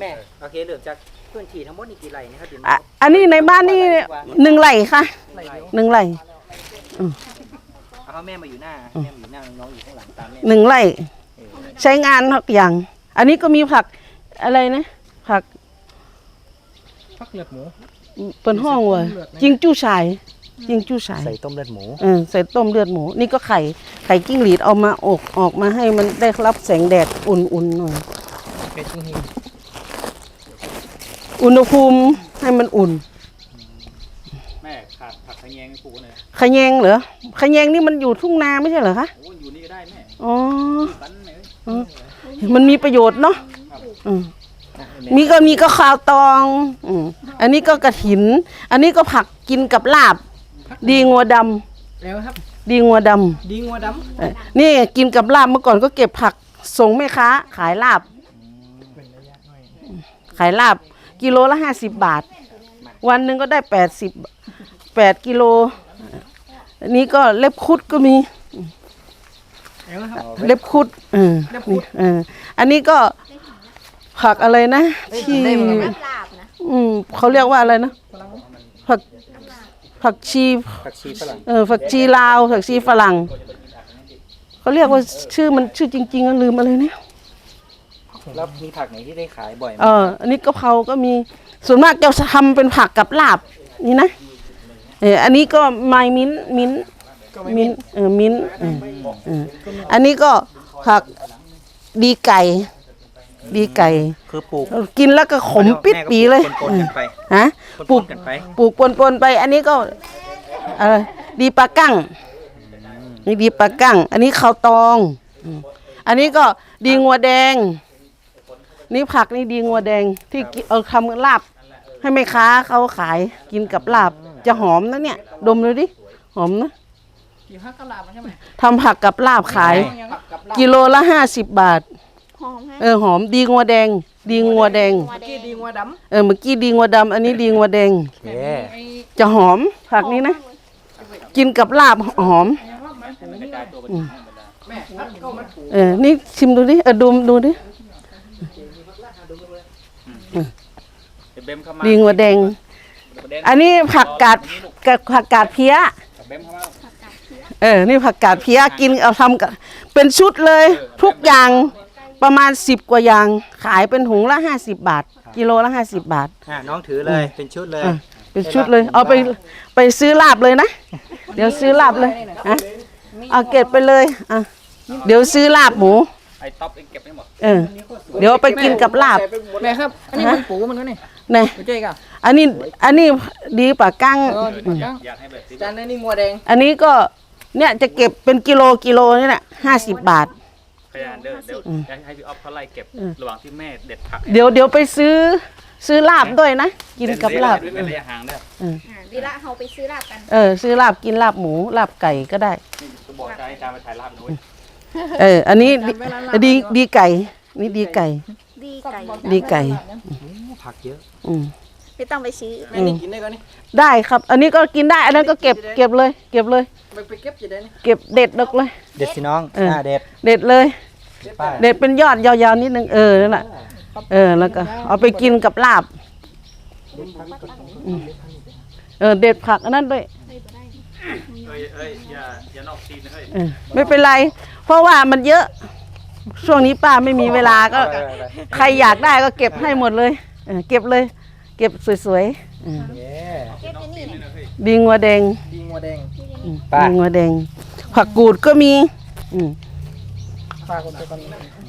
แม่โอเคเหลือจากพื้นที่ทั้งหมดนี่กี่ไร่นะครับดินอะอันนี้ในบ้านนี่หนึ่งไร่ค่ะไร่เดียวหนึ่งไร่เอาแม่มาอยู่หน้าแม่มาอยู่หน้าน้องอยู่ข้างหลังตามแม่หนึ่งไร่ใช้งานทุกอย่าง อันนี้ก็มีผักอะไรนะ ผักพักเลือดหมูเปิดห้องว่ะจิงจู้ชายจิงจู้ชายใส่ต้มเลือดหมูเออใส่ต้มเลือดหมู นี่ก็ไข่ไข่กิ้งหรีดเอามาอกออกมาให้มันได้รับแสงแดดอุ่นๆหน่อย เป็ดจิ้งหิงอุณหภูมิให้มันอุ่นแม่ขาดผักขะแยงให้ปลูกหน่อยขะแยงเหรอขะแยงนี่มันอยู่ทุ่งนาไม่ใช่เหรอคะโอ้ยอยู่นี่ก็ได้แม่อ๋อปันไหนเอ้ยมันมีประโยชน์เนาะอืมนะแม่มีก็มีก็ข้าวตองอืมอันนี้ก็กระถิน อันนี้ก็ผักกินกับลาบ ดีงัวดำแล้วครับ ดีงัวดำดีงัวดเอ่อนี่กินกับลาบเมื่อก่อนก็เก็บผักส่งแม่ค้าขายลาบำเป็นระยะหน่อย ขายลาบกิโลละห้าสิบบาท วันหนึ่งก็ได้แปดสิบแปดกิโลอันนี้ก็เล็บคุดก็มีแล้วครับเล็บคุดเออนี่เอออันนี้ก็ผักอะไรนะที่ลาบนะอืมเขาเรียกว่าอะไรนะผักผักชีผักชีฝรั่งเออผักชีลาวผักชีฝรั่งเขาเรียกว่าชื่อมันชื่อจริงๆอะลืมอะไรเนี่ย แล้วมีผักไหนที่ได้ขายบ่อยไหมเออ อันนี้กะเพราก็มีส่วนมากจะทำเป็นผักกับลาบนี่นะเอออันนี้ก็ไมมิ้นท์มิ้นท์มิ้นท์เออมิ้นท์เออเอออันนี้ก็ผักดีไก่ ดีไก่ คือปลูกกินแล้วก็ขมปิดปีเลยปนๆกันไปฮะปนๆกันไปปลูกปนๆไป อันนี้ก็เออดีปลากั้งนี่ดีปลากั้ง อันนี้ข้าวตองอืมอันนี้ก็ดีงัวแดง นี่ผักนี่ดีงัวแดงที่กิเอาทำลาบ ให้แม่ค้าเขาขายกินกับลาบ จะหอมนะเนี่ย ดมเลยดิหอมนะกี่พักกะลาบใช่ไหมทำผักกับลาบขายผักกับลาบกิโลละห้าสิบบาท หอมฮะเออหอมดีงัวแดง ดีงัวแดง หัวแดกี่งดีงัวดเออเมื่อกี้ดีงัวดำอันนี้ดีงัวแดง โอเคำไอ้จะหอมผักนี้นะ กินกับลาบหอมแม่พักเข้ามันปูเออ นี่ชิมดูดิ เออดูดูดิ เดี๋ยวเบมเข้ามาดีงัวแดงประเด็นอันนี้ผักกาดกับผักกาดเพี้ย เบมเข้ามาเออ นี่ผักกาดเพี้ยกินเอาทำกับเป็นชุดเลย ทุกอย่างประมาณสิบกว่าอย่าง ขายเป็นถุงละห้าสิบบาท กิโลละห้าสิบบาท อะน้องถือเลยเป็นชุดเลย อะ เป็นชุดเลย เอาไปไปซื้อลาบเลยนะ เดี๋ยวซื้อลาบเลยอะเอาเก็บไปเลยอะเดี๋ยวซื้อลาบหมูไอ้ต๊อปเองเก็บไม่หมดเออ เดี๋ยวเอาไปกินกับลาบแม่ครับ อันนี้มันปูมันก็นี่นี่ไปเจ๊กะอันนี้อันนี้ดีปลากั้ง เออดีจังอยากให้แบบนี้จานนี้งัวแดงอันนี้ก็เนี่ยจะเก็บเป็นกิโลกิโลนี่แหละห้าสิบบาท พยานเด้อเดี๋ยวอยากให้พี่ออฟเขาไล่เก็บระหว่างที่แม่เด็ดผักให้เดี๋ยวเดี๋ยวไปซื้อซื้อลาบด้วยนะ กินกับลาบเว้นระยะห่างเด้ออ่าดีละเราไปซื้อลาบกัน เออ ซื้อลาบกินลาบหมูลาบไก่ก็ได้ นี่จะบอกใจให้จามาถ่ายภาพหนู เว้ยเออ อันนี้ดีดีดีไก่ นี่ดีไก่ ดีไก่ดีไก่ ผักเยอะ อืมไม่ต้องไปซื้อแม่นี่กินได้ก่อนนี่ได้ครับ อันนี้ก็กินได้ อันนั้นก็เก็บเก็บเลย เก็บเลย ไปไปเก็บจะได้นี่เก็บเด็ดดอกเลย เด็ดสิน้องเอออ่อ่าเด็ด เด็ดเลยป้าเด็ดเป็นยอดยาวๆนิดนึงเออนั่นแหละเออ แล้วก็ เอาไปกินกับลาบอืมเออ เด็ดผักอันนั้นด้วยเฮ้ยเฮ้ยอย่าอย่านอกซีนนะเฮ้ยเออไม่เป็นไร เพราะว่ามันเยอะ ช่วงนี้ป้าไม่มีเวลาก็ ใครอยากได้ก็เก็บให้หมดเลยเออเก็บเลย เก็บสวยๆเออเย้เก็บไปนี่เนี่ยดีงัวแดงดีงัวแดงอืมป้าดีงัวแดง ผักกูดก็มีอืมฝากคนไปก่อน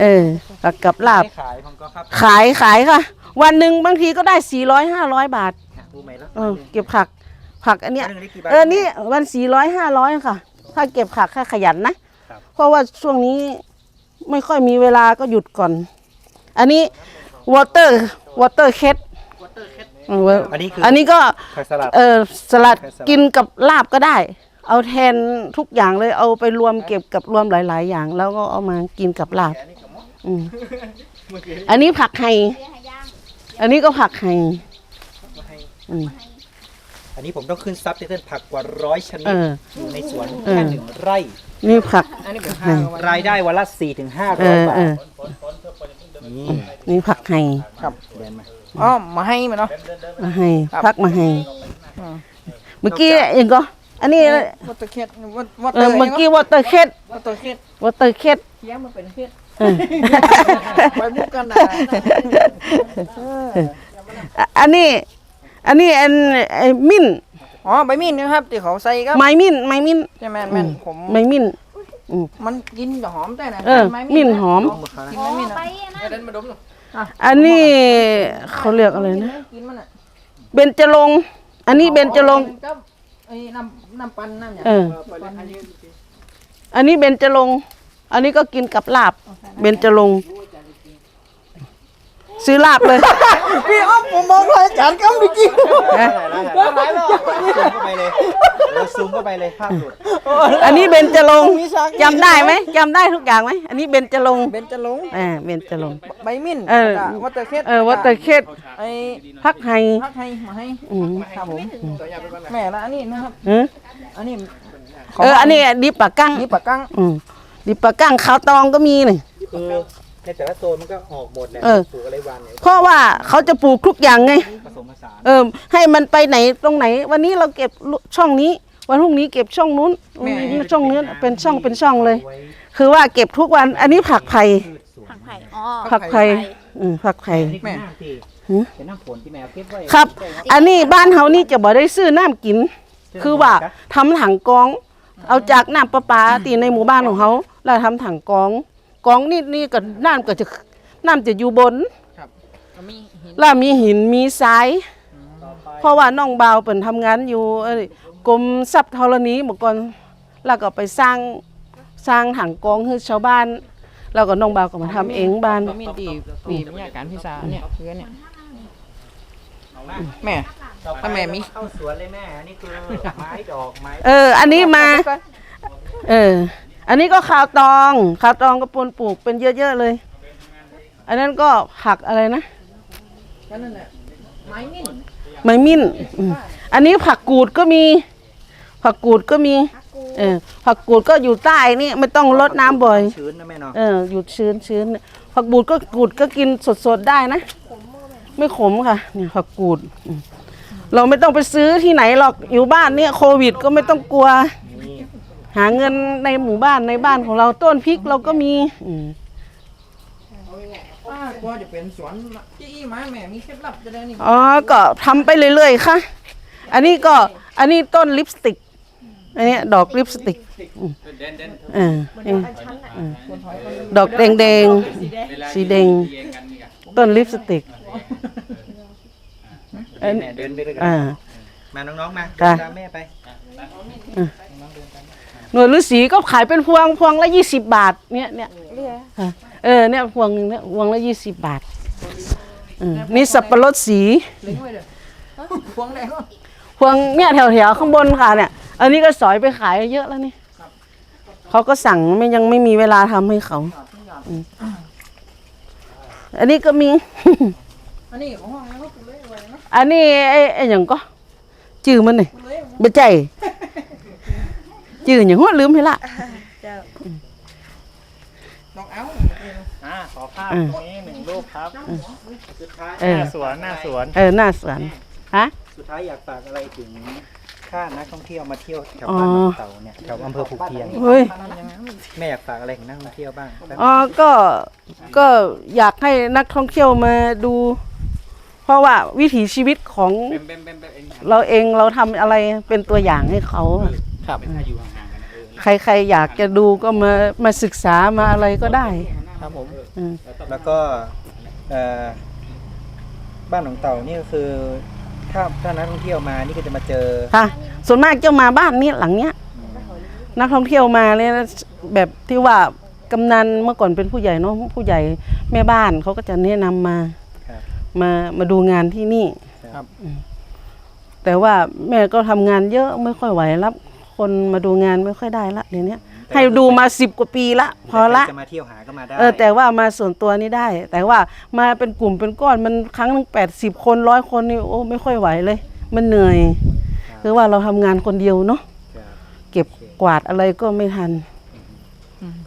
เออผักกับลาบ ไม่ขายผมก็ครับขายขายค่ะ วันหนึ่งบางทีก็ได้สี่ร้อยห้าร้อยบาทรู้ไหมแล้วเออเก็บผัก ผักอันเนี้ยอันหนึ่งได้กี่บาทเออนี่วันสี่ร้อยห้าร้อยค่ะ ถ้าเก็บผักถ้าขยันนะ ครับ เพราะว่าช่วงนี้ไม่ค่อยมีเวลาก็หยุดก่อน อันนี้วอเตอร์วอเตอร์เคสอันนี้คืออันนี้ก็ผักสลัด เออสลัดแค่สลัด กินกับลาบก็ได้ เอาแทนทุกอย่างเลยเอาไปรวมเก็บกับรวมหลาย ๆ อย่าง แล้วก็เอามากินกับลาบอืมอันนี้ผักไฮเรียกให้ย่างอันนี้ก็ผักไฮอืม อันนี้ผมต้องขึ้นซับไตเติ้ลผักกว่าร้อยชนิเอดออยู่ในสวนเออแค่หนึ่งไร่ นี่ผัก อันนี้เป็นข้าวรายได้วันละสี่ถึงห้าเอร้อยอบาเอทอนี่นี่ผักไห้ครับเดินมาอ๋อมาให้มาเนาะ มาให้ครับ ผักมาให้อืมเมื่อกี้เองก็ อันนี้วัตเตอร์เคสวัตวัตเอเตออร์เมื่อกี้วอเตอร์เคสวัตเตอร์เคสวอเตอร์เคสเที่ยมันเป็นเคสเออไปมุกกันนะเอออะอันนี้ อันนี้อันไอ้มิ้นอ๋อใบมีดนะครับที่เขาใส่ครับไม้มิ้นไม้มิ้นใช่ไหมแม่นผมไม้มิ้น มันกินหอมแต่นะเออไมิ้นหอม กินไม้มิ้นไปนะนะเดินมาดมหน่อยอันนี้เขาเรียกอะไรนะ กินมันอะเบญจรงค์อันนี้เบญจรงค์กับไอ้น้ำน้ำปันน้ำอย่างเอออันนี้เบญจรงค์อันนี้ก็กินกับลาบเบญจรงค์ ซื้อลาบเลย พี่อ้อมผมมองพระอาจารย์ก็ไม่กินนะหลายแล้วซูมเข้าไปเลยเราซูมเข้าไปเลยภาพหลุดอันนี้เบญจรงค์จำได้ไหมจำได้ทุกอย่างไหมอันนี้เบญจรงค์เบนจะลงอ่าเบญจรงค์ ใบมิ้นเออวัตเตอร์เคสเออวัดตะเค็ดไอ้พักไห้พักให้มาให้อืมครับผมแม่ละอันนี้นะครับเอออันนี้เอออันนี้ดิบปากกั้งนี่ปากกังอืมดิบปากกั้งขาวตองก็มีนี่คือ ในแต่ละโซนมันก็ออกหมดแหละเออ ปลูกอะไรวันเนี่ยเพราะว่าเขาจะปลูกทุกอย่างไง ผสมผสานเออให้มันไปไหนตรงไหน วันนี้เราเก็บช่องนี้ วันพรุ่งนี้เก็บช่องนู้นวันนี้ช่องนู้นเป็นช่องเป็นช่องเลย ไว้คือว่าเก็บทุกวัน อันนี้ผักไผ่พืชสวนผักไผ่อ๋อผักไผ่อืมผักไผ่ นี่คือน้ำที่หือ เป็นน้ำฝนที่แมวเก็บไว้ครับ อันนี้บ้านเฮานี่จะบ่ได้ซื้อน้ำกิน คือว่าทำถังกรอง เอาจากน้ำประปาตีในหมู่บ้านของเขาแล้วทำถังกรอง กรองนี่นี่ก็น้ำก็จะน้ำจะอยู่บนก็มีหินแล้วมีหินมีทราย เพราะว่าน้องบ่าวเปิ่นทำงานอยู่เอ้ยกรมทรัพย์ธรณีเมื่อก่อนแล้วก็ไปสร้างสร้างถังกรองให้ชาวบ้าน แล้วก็น้องบ่าวก็มาทำเองบ้านก็มีตีปีบรรยากาศพิซาเนี่ยคือเนี่ยแม่ถ้าแม่มีเข้าสวนเลยแม่อันนี้คือไม้ดอกไม้เออ อันนี้มา เออ อันนี้ก็ข้าวตองข้าวตองก็ปนปลูกเป็นเยอะๆเลย อันนั้นก็ผักอะไรนะก็นั่นแหละไม้มิ้นไม้มิ้นอืมอันนี้ผักกูดก็มี ผักกูดก็มีเออผักกูดก็อยู่ใต้นี่ไม่ต้องรดน้ำบ่อยชื้นนะแม่เนาะเอออยู่ชื้นชื้นผักบูดก็กูดก็กินสดๆได้นะ ไม่ขมค่ะเนี่ยผักกูดอืมเราไม่ต้องไปซื้อที่ไหนหรอกอยู่บ้านเนี่ยโควิดก็ไม่ต้องกลัวนี่ หาเงินในหมู่บ้านในบ้านของเราต้นพริกเราก็มีอืมป้ากลัวจะเป็นสวนจี้ไม้แม่มีเคล็ดลับจะได้นี่อ๋อก็ทำไปเรื่อยๆค่ะ อันนี้ก็อันนี้ต้นลิปสติก อันนี้ดอกลิปสติกเด่นเด่นเออเออคนถอยคนดอกแดงๆสีแดงเรียงกันนี่กันต้นลิปสติกอันแม่เดินไปเลยกันอ่ามาน้องๆมาจ้ะตามแม่ไป หน่วยฤาษีก็ขายเป็นพวงพวงละยี่สิบบาทเนี่ยเนี่ยค่ะเออเนี่ยพวงหนึงเนี่ยพวงละยี่สิบบาทอืมนี่สับปะรดสีเล็งไว้เด้อพวงแดงก็พวงเนี่ยแถวแถวๆข้างบนค่ะเนี่ย อันนี้ก็สอยไปขายเยอะแล้วนี่เขาก็สั่งไม่ยังไม่มีเวลาทำให้เขาอืมอันนี้ก็มี อันนี้ของห้องแล้วก็ปลูกเลยไว้นะอันนี้ไอ้ไอ้หยังก็จื่อมันนี่ปลูกเลยบ่ใจ จื่ออย่างหัวลืมให้ละดอกเอาอ่าขอภาพอืมตรงนี้หนึ่งรูปครับ สุดท้ายเอหอน้าสวนหน้าสวน เออหน้าสวนฮะสุดท้ายอยากฝากอะไรถึงค่านักท่องเที่ยวมาเที่ยวแถวอ๋อบ้านหนองเต่าเนี่ยแถวอำเภอภูเพียงเฮ้ยแม่อยากฝากอะไรถึงนักท่องเที่ยวบ้างอ๋อก็ก็อยากให้นักท่องเที่ยวมาดู เพราะว่าวิถีชีวิตของเป็นเป็นเป็นเป็นเองเราเองเราทำอะไรเป็นตัวอย่างให้เขาอะครับ ใครๆอยากจะดูก็มามาศึกษามาอะไรก็ได้ครับผม อืมแล้วก็เอ่อบ้านหนองเต่านี่ก็คือ ถ้าถ้านักท่องเที่ยวมานี่ก็จะมาเจอค่ะ ส่วนมากจะมาบ้านนี้หลังเนี้ย นักท่องเที่ยวมาเลยนะแบบที่ว่ากำนันเมื่อก่อนเป็นผู้ใหญ่เนาะผู้ใหญ่แม่บ้านเขาก็จะแนะนำมาครับ มามาดูงานที่นี่ครับ แต่ว่าแม่ก็ทำงานเยอะไม่ค่อยไหวรับ คนมาดูงานไม่ค่อยได้ละเดี๋ยวนี้ให้ดูมาสิบกว่าปีละ พอละใครจะมาเที่ยวหาก็มาได้เออแต่ว่ามาส่วนตัวนี่ได้ แต่ว่ามาเป็นกลุ่มเป็นก้อนมันครั้งหนึ่งแปดสิบคนร้อยคนนี่โอ้ไม่ค่อยไหวเลย มันเหนื่อยคือว่าเราทำงานคนเดียวเนาะครับเก็บกวาดอะไรก็ไม่ทัน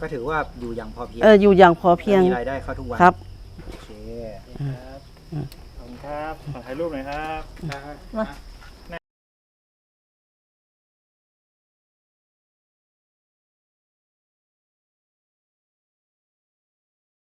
ก็ถือว่าอยู่อย่างพอเพียงเอออยู่อย่างพอเพียงมีรายได้เข้าทุกวันครับครับขอบคุณครับขอถ่ายรูปหน่อยครับมา